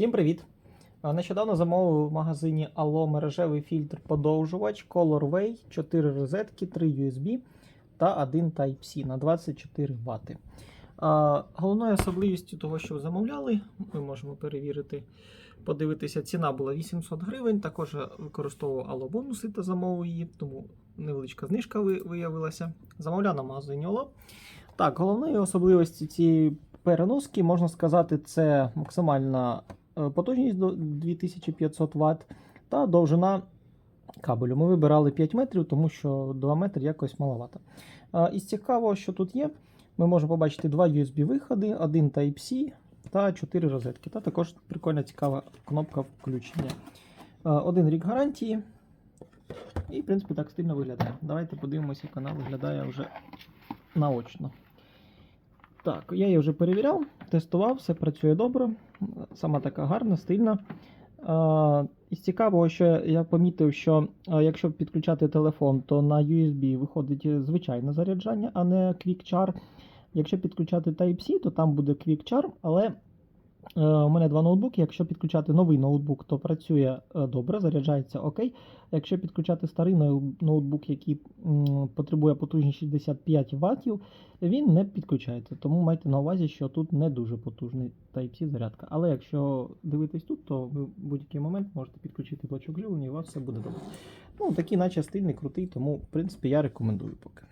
Всім привіт! Нещодавно замовив в магазині Allo мережевий фільтр подовжувач Colorway, 4 розетки, 3 USB та 1 Type-C на 24 Вт. Головною особливістю того, що замовляли, ми можемо перевірити, подивитися, ціна була 800 гривень. Також використовував Allo бонуси та замовив її, тому невеличка знижка виявилася. Замовляв на магазині Allo. Так, головною особливістю цієї переноски, можна сказати, це максимальна потужність до 2500 Вт та довжина кабелю. Ми вибирали 5 метрів, тому що 2 метри якось маловато. Е, Із цікавого, що тут є, ми можемо побачити два USB-виходи, один Type-C та 4 розетки. Та також прикольна цікава кнопка включення. Е, Один рік гарантії. І, в принципі, так стильно виглядає. Давайте подивимося, як вона виглядає вже наочно. Так, я її вже перевіряв, тестував, все працює добре. Сама така гарна, стильна. Із цікавого, що я помітив, що якщо підключати телефон, то на USB виходить звичайне заряджання, а не QuickChar. Якщо підключати Type-C, то там буде QuickChar, але у мене два ноутбуки. Якщо підключати новий ноутбук, то працює е, добре, заряджається окей. Якщо підключати старий ноу- ноутбук, який потребує потужність 65 Вт, він не підключається. Тому майте на увазі, що тут не дуже потужний Type-C зарядка. Але якщо дивитись тут, то ви в будь-який момент можете підключити блочок живлення і у вас все буде добре. Ну, такий, наче стильний, крутий, тому, в принципі, я рекомендую поки.